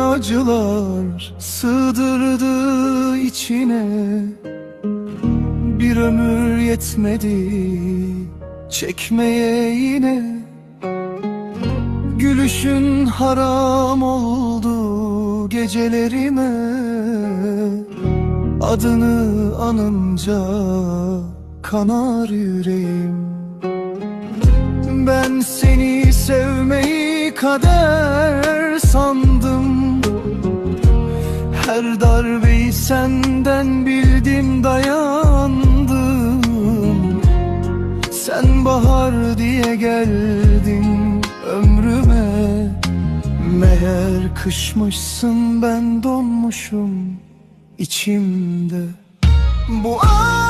acılar sığdırdı içine. Bir ömür yetmedi çekmeye yine. Gülüşün haram oldu gecelerime. Adını anınca kanar yüreğim. Ben seni sevmeyi kader sandım. Her darbeyi senden bildim dayandım. Sen bahar diye geldin ömrüme. Meğer kışmışsın ben donmuşum içimde. Bu aşk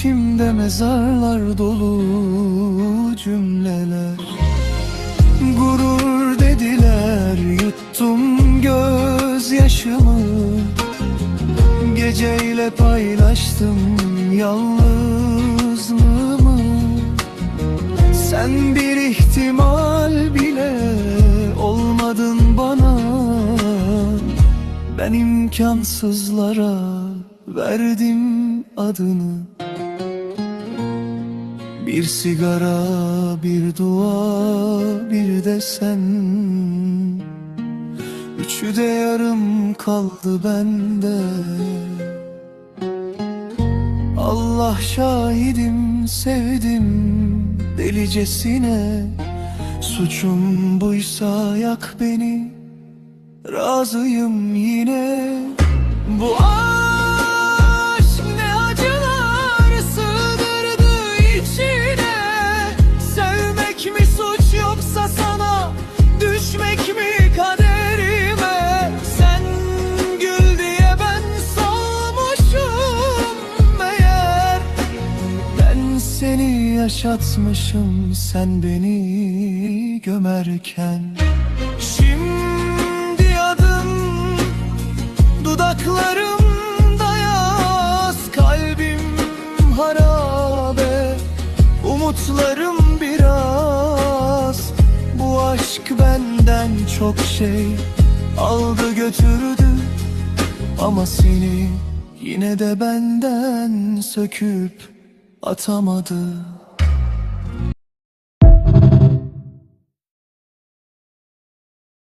içimde mezarlar dolu cümleler. Gurur dediler yuttum gözyaşımı. Geceyle paylaştım yalnızlığımı. Sen bir ihtimal bile olmadın bana. Ben imkansızlara verdim adını bir sigara, bir dua, bir de sen. Üçü de yarım kaldı bende. Allah şahidim sevdim delicesine. Suçum buysa yak beni Razıyım yine. Bu yaşatmışım sen beni gömerken. Şimdi adın dudaklarımda yaz Kalbim harabe umutlarım biraz. Bu aşk benden çok şey aldı götürdü Ama seni yine de benden söküp atamadı